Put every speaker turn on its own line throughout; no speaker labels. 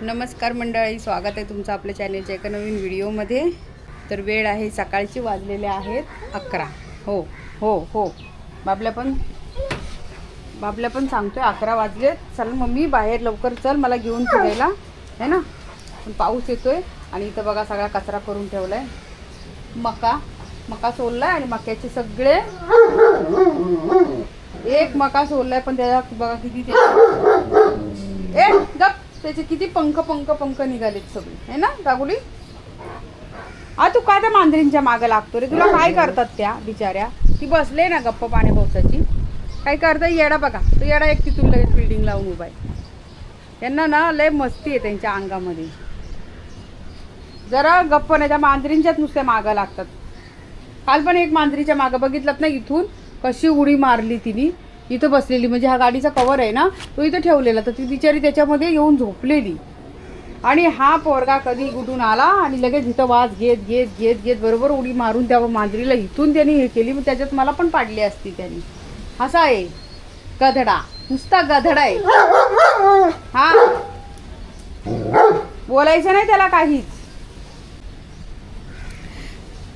नमस्कार मंडळी स्वागत आहे तुमचं आपल्या चॅनेलच्या एका नवीन व्हिडिओमध्ये. तर वेळ आहे सकाळची वाजलेले आहेत अकरा. हो हो हो. बाबल्या पण बाबल्या पण सांगतोय अकरा वाजले चल मम्मी बाहेर लवकर चल मला घेऊन फिरायला. है ना? पण पाऊस येतोय आणि इथं बघा सगळा कचरा करून ठेवलाय. मका मका सोललाय आणि मक्याचे सगळे एक मका सोललाय पण त्याला बघा किती ते ए गप! त्याचे किती पंख पंख पंख निघालेत सगळे. है ना दागुली आ तू काय त्या मांजरींच्या मागे लागतो रे? तुला काय करतात त्या बिचाऱ्या? ती बसले ना गप्प पाण्या पावसाची. काय करता? येडा बघा. तो येडा एक तिथून लगेच बिल्डिंग लावून उभा आहे. त्यांना ना लय मस्ती आहे त्यांच्या अंगामध्ये. जरा गप्प नाही त्या मांजरींच्याच नुसत्या मागं लागतात. काल पण एक मांजरीच्या मागं बघितलं ना इथून? कशी उडी मारली तिने. इथं बसलेली म्हणजे हा गाडीचा कवर आहे ना तो इथं ठेवलेला. तर ती बिचारी त्याच्यामध्ये येऊन झोपलेली. आणि हा पोरगा कधी कुठून आला आणि लगेच इथं वास घेत घेत घेत घेत बरोबर उडी मारून त्या मांजरीला इथून त्यांनी हे केली. मग त्याच्यात मला पण पाडली असती त्यांनी. असा आहे. गधडा. नुसता गधडा आहे. हा. बोलायचं नाही त्याला काहीच.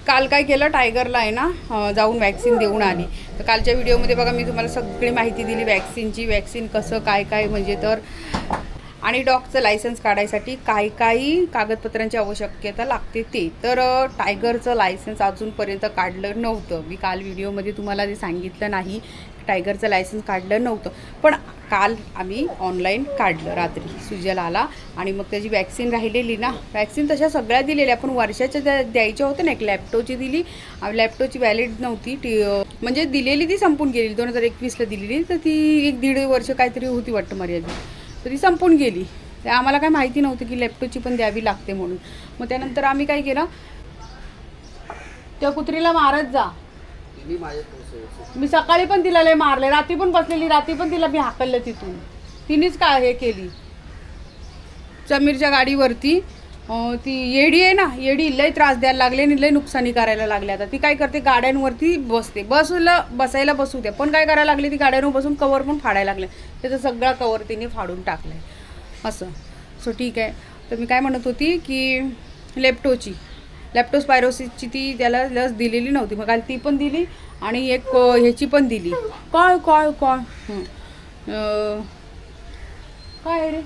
काल काय केलं टायगरला आहे ना जाऊन वॅक्सिन देऊन आली. तर कालच्या व्हिडिओमध्ये बघा मी तुम्हाला सगळी माहिती दिली वॅक्सिनची वॅक्सिन कसं काय काय म्हणजे तर. आणि डॉगचं लायसन्स काढायसाठी काय काही कागदपत्रांची आवश्यकता लागते ते. तर टायगरचं लायसन्स अजूनपर्यंत काढलं नव्हतं. मी काल व्हिडिओमध्ये तुम्हाला ते सांगितलं नाही टायगरचं लायसन्स काढलं नव्हतं. पण काल आम्ही ऑनलाईन काढलं रात्री सुजल आला आणि मग त्याची वॅक्सिन राहिलेली ना वॅक्सिन तशा सगळ्या दिलेल्या पण वर्षाच्या त्या द्यायच्या होत्या ना एक लॅपटॉपची दिली. लॅपटॉपची व्हॅलिड नव्हती. टी म्हणजे दिलेली ती संपून गेली दोन हजार एकवीसला दिलेली. तर ती एक दीड वर्ष काहीतरी होती वाटतं मर्यादित. तर ती संपून गेली. तर आम्हाला काय माहिती नव्हतं की लॅपटॉपची पण द्यावी लागते म्हणून. मग त्यानंतर आम्ही काय केलं त्या कुत्रीला मारत जा. मी सकाळी पण तिला लय मारले रात्री पण बसलेली रात्री पण तिला मी हाकललं तिथून. तिनेच काय हे केली? समीरच्या गाडीवरती अं, ती येडी आहे ना येडी लय त्रास द्यायला लागले आणि लय नुकसानी करायला लागले आता. ती काय करते गाड्यांवरती बसते. बसला बसायला बसू द्या. पण काय करायला लागली ती गाड्यांवर बसून कवर पण फाडायला लागले. त्याचा सगळा कवर तिने फाडून टाकलाय. असं. सो ठीक आहे. तर मी काय म्हणत होती की लेप्टोची लॅप्टोस्पायरोसिसची ती त्याला लस दिलेली नव्हती. मग काल ती पण दिली आणि एक ह्याची पण दिली. कॉळ कॉळ कॉळ काय रे?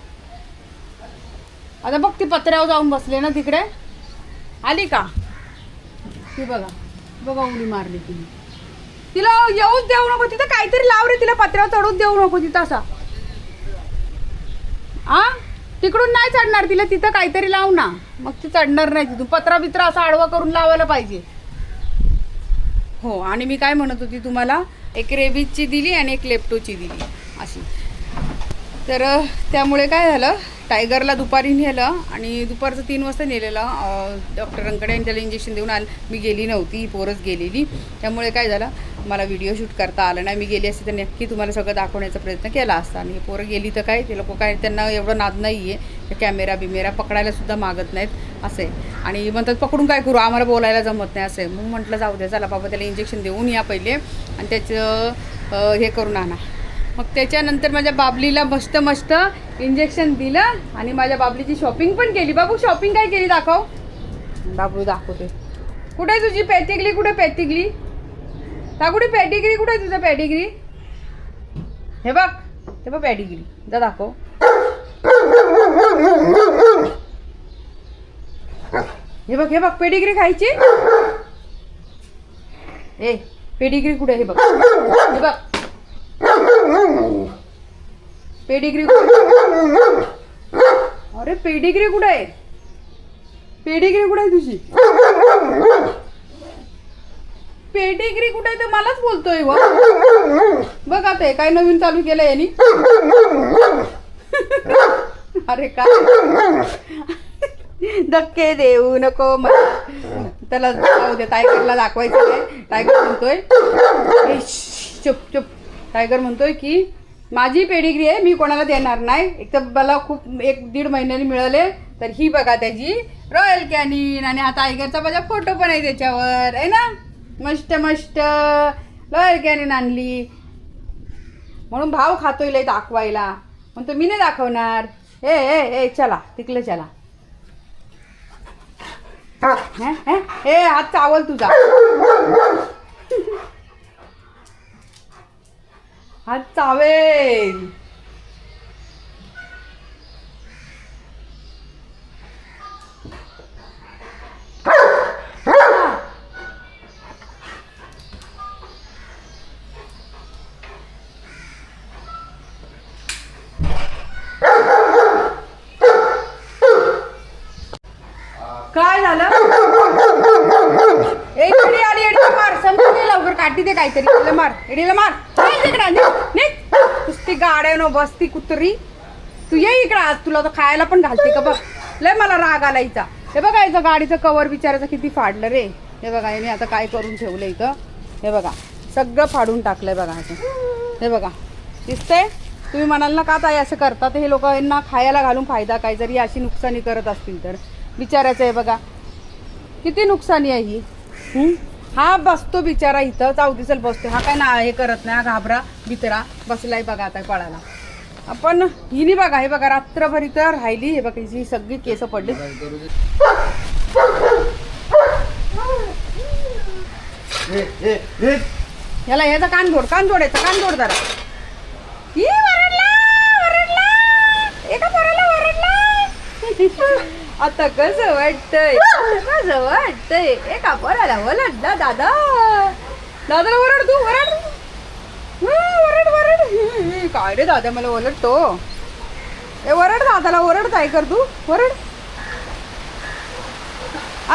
आता बघ ती पत्र्यावर जाऊन बसले ना तिकडे. आली का? ती बघा. बघा उडी मारली तिने. तिला येऊच देऊ नको. तिथं काहीतरी लाव रे. तिला पत्र्यावर चढूच देऊ नको. तिथं असा. आ? तिकडून नाही चढणार तिला तिथं काहीतरी लाव ना. मग ती चढणार नाही तिथून. पत्रा बित्रा असा आडवा करून लावायला पाहिजे. हो आणि मी काय म्हणत होती तुम्हाला एक रेबीजची दिली आणि एक लेप्टोची दिली अशी. तर त्यामुळे काय झालं टायगरला दुपारी नेलं आणि दुपारचं तीन वाजता नेलेलं. डॉक्टरांकडे आणि त्याला इंजेक्शन देऊन आलं मी गेली नव्हती ही पोरच गेलेली. त्यामुळे काय झालं मला व्हिडिओ शूट करता आलं नाही. मी गेली असती तर नक्की तुम्हाला सगळं दाखवण्याचा प्रयत्न केला असता. आणि हे पोरं गेली तर काय? ते लोक काय? त्यांना एवढं नाद नाही आहे कॅमेरा बिमेरा पकडायला सुद्धा मागत नाहीत. असं आणि म्हणतात पकडून काय करू? आम्हाला बोलायला जमत नाही. असं मग म्हटलं जाऊ द्या चला बाबा त्याला इंजेक्शन देऊन या पहिले. आणि त्याचं हे करून आणा. मग त्याच्यानंतर माझ्या बाबलीला मस्त मस्त इंजेक्शन दिलं. आणि माझ्या बाबलीची शॉपिंग पण केली. बाबू शॉपिंग काय केली दाखव. बाबू दाखवते कुठे तुझी? पॅटिगली कुठे पॅटिगली कुठे पॅडिग्री कुठे आहे तुझं पॅडिग्री हे बघ हे बघ पॅडिग्री जा दाखव. हे बघ हे बघ पेडिग्री खायची? ए पेडिग्री कुठे हे बघ. हे बघ. पेडिग्री अरे पेडिग्री कुठे आहे? पेडिग्री कुठे आहे तुझी? पेडिग्री कुठे आहे तर मलाच बोलतोय व. बघ आता हे काय नवीन चालू केलं यांनी. अरे काय? धक्के देऊ नको मला. त्याला जाऊ दे टायगरला दाखवायचं नाही टायगर म्हणतोय चुप चुप. टायगर म्हणतोय की माझी पेडिग्री आहे मी कोणाला देणार नाही. एक तर मला खूप एक दीड महिन्याने मिळाले तर ही बघा त्याची रॉयल कॅनिन आणि हा टायगरचा माझा फोटो पण आहे त्याच्यावर आहे ना? मस्त मस्त. रॉयल कॅनिन आणली. म्हणून भाव खातोय लय दाखवायला. म्हणतो मी नाही दाखवणार. ए ए ए चला तिकडे चला. हे, ए हात चावल तुझा. हात चावेल काय झालं? ए इडी आली एडीला मार. समजून लवकर. काठी दे काहीतरी. तिला मार. एडीला मार. नाही नुसती गाड्या नो बसती कुत्री. तू ये इकडं. आज तुला तर खायला पण घालते का बघ. लय मला राग आला हे बघा याचं गाडीचं कवर बिचारायचं किती फाडलं रे. हे बघा याने आता काय करून ठेवलं इथं. हे बघा सगळं फाडून टाकलंय बघा असं. हे बघा. दिसतंय? तुम्ही म्हणाल ना का ताई असं करतात? हे लोक यांना खायला घालून फायदा काय? जरी अशी नुकसानी करत असतील तर. बिचारायचं आहे बघा. किती नुकसानी आहे ही. हं? हा बसतो बिचारा इथं. चौथीसल बसतो. हा काय ना हे करत नाही हा घाबरा बितरा. बसलाय बघा आता पळायला. आपण हिनी बघा हे बघा रात्रभर इथं राहिली. हे बघा हिची सगळी केस पडली. याला याचा कान जोड कान जोडायचा कान जोड जरा ही वरडला वरडला एका पोराला वरडला आता कसं वाटतंय? कसं वाटतंय? एका पोराला वरडला दादा. दादाला वरड तू वरड हं, वरड वरड काय रे दादा मला ओरडतो. ए वरड दादाला ओरड काय कर तू वरड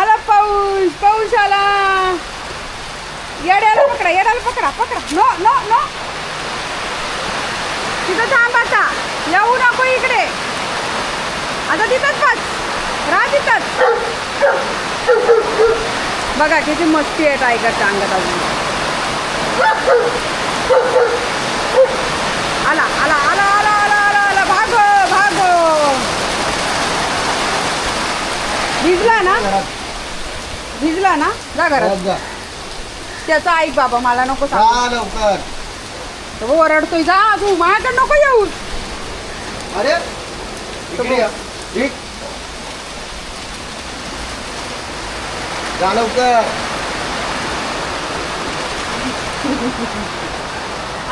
आला पाऊस पाऊस आला. येड्याला पकडा येड्याला पकडा पकडा. No no no. तिथं थांब आता. येऊ नको इकडे. आता तिथंच बस. राहा तिथंच बघा किती मस्ती आहे टायगरच्या अंगात अजून. आला आला आला आला आला आला आला. भागो भागो. भिजला ना? भिजला ना? जा घरात. त्याचा ऐक बाबा मला नको सांग. तो ओरडतोय जा तू माझ्याकडे नको येऊ
अरे इकडे या. ठीक जा लवकर.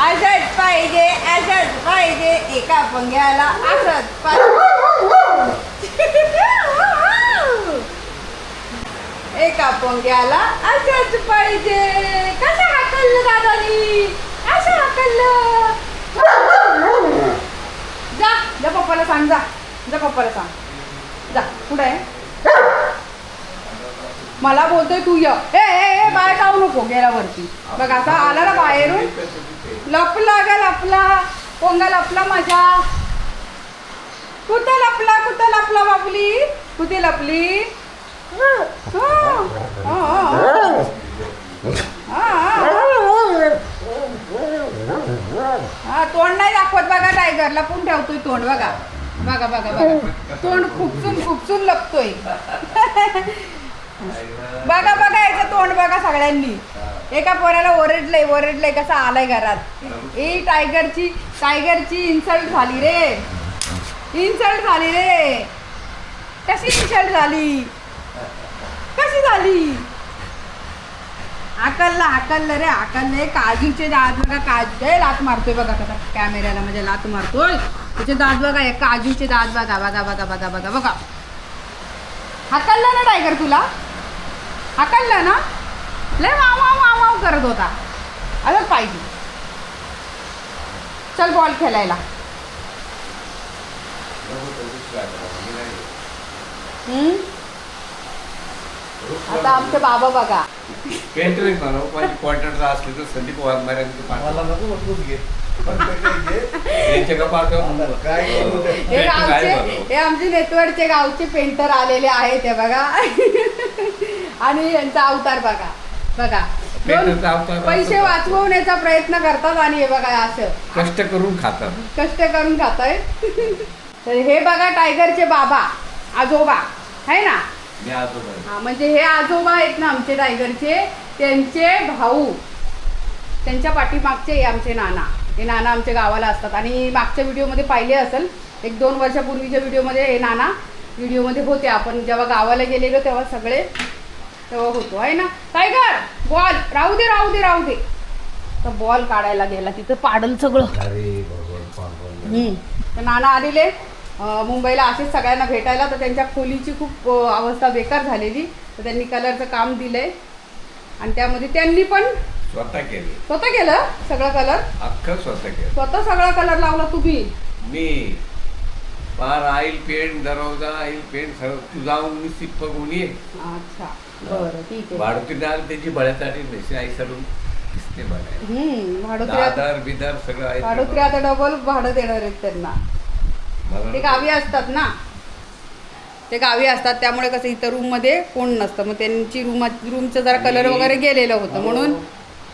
असंच पाहिजे असंच पाहिजे एका पंग्याला असंच पाहिजे. एका पंग्याला असच पाहिजे. कसं हाकललं दादानी? असं हाकललं? जा जा पप्पाला सांग जा जा पप्पाला सांग. जा कुठं आहे? मला बोलतोय तू य. ए ए ए बाहेर जाऊ नको गेला वरती. बघ असा आला ना बाहेरून. लपला ग लपला. पोंगा लपला माझ्या. कुठे लपला कुठे लपला बाबुली? कुठे लपली? हा, हा, हा. हा, हा. हा. तोंड नाही दाखवत बघा टायगर लपून ठेवतोय तोंड बघा. बघा बघा बघा. तोंड खुपसून खुपसून लपतोय. बघा बघा याचं तोंड बघा सगळ्यांनी. एका पोराला ओरडलंय ओरडलंय कसा आलाय घरात. ए टायगरची टायगरची इन्सल्ट झाली रे. इन्सल्ट झाली रे. कशी इन्सल्ट झाली? कशी झाली? आकललं आकललं रे हाकललं काजूचे दात बघा काजू लात मारतोय बघा कसा कॅमेऱ्याला म्हणजे लात मारतोय. त्याचे दात बघा हे काजूचे दात बघा बघा बघा बघा बघा बघा. हाकललं ना टायगर तुला? हाकललं ना लय वाव वाव वाव वाव करत होता अलग पाहिजे चल बॉल खेळायला हम्म? आता आमचे बाबा बघा
पेंटर म्हणा पण असले तर संदीप वाघमाऱ्यांचं
मला नको घे?
हे. हे आमचे नेटवर्कचे गावचे पेंटर आलेले आहेत ते बघा आणि यांचा अवतार बघा. बघा.
अवतार
पैसे. वाचवण्याचा प्रयत्न करतात आणि हे बघा असं.
कष्ट करून खातात.
कष्ट करून खाताय. तर हे बघा टायगरचे बाबा आजोबा. आहे ना?
मी आजोबा आहे.
हा म्हणजे हे आजोबा आहेत ना आमचे टायगरचे. त्यांचे भाऊ. त्यांच्या पाठीमागचे हे आमचे नाना. हे नाना आमच्या गावाला असतात. आणि मागच्या व्हिडिओमध्ये पाहिले असेल एक दोन वर्षापूर्वीच्या व्हिडिओमध्ये हे नाना व्हिडिओमध्ये होते. आपण जेव्हा गावाला गेलेलो तेव्हा सगळे तेव्हा होतो आहे ना? Tiger ball. राहू दे राहू दे राहू दे. तर बॉल काढायला गेला तिथं पाडल सगळं. हम्म. तर नाना आलेले. अं, मुंबईला असेच सगळ्यांना भेटायला. तर त्यांच्या खोलीची खूप अं, अवस्था बेकार झालेली. तर त्यांनी कलरचं काम दिलंय. आणि त्यामध्ये त्यांनी पण
स्वतः केले.
स्वतः केलं? सगळं कलर
अख्खं स्वतः केलं.
स्वतः सगळा कलर लावला तुम्ही?
मी. पार आईल पेंट दरवाजा आईल पेंट सगळं तू जाऊन मी सिप्प ये
अच्छा. बरं ठीक आहे.
त्याची बळ्यासाठी मेसे आई सरून दिसते मला.
हम्म भाडोत्र्या
दादर बिदर सगळं आहे
भाडोत्र्या आता डबल भाडं देणार आहेत त्यांना.
मला
ते गावी असतात ना? ते गावी असतात त्यामुळे कसं इथं रूममध्ये कोण नसतं. मग त्यांची रूम रूमचं जरा कलर वगैरे गेलेलं होतं. म्हणून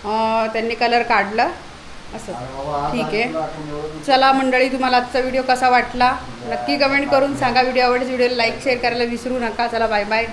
अं, त्यांनी कलर काढला. असं. ठीक आहे. चला मंडळी तुम्हाला आजचा व्हिडिओ कसा वाटला? नक्की कमेंट करून सांगा. व्हिडिओ आवडल्यास व्हिडिओला लाईक शेअर करायला विसरू नका. चला बाय बाय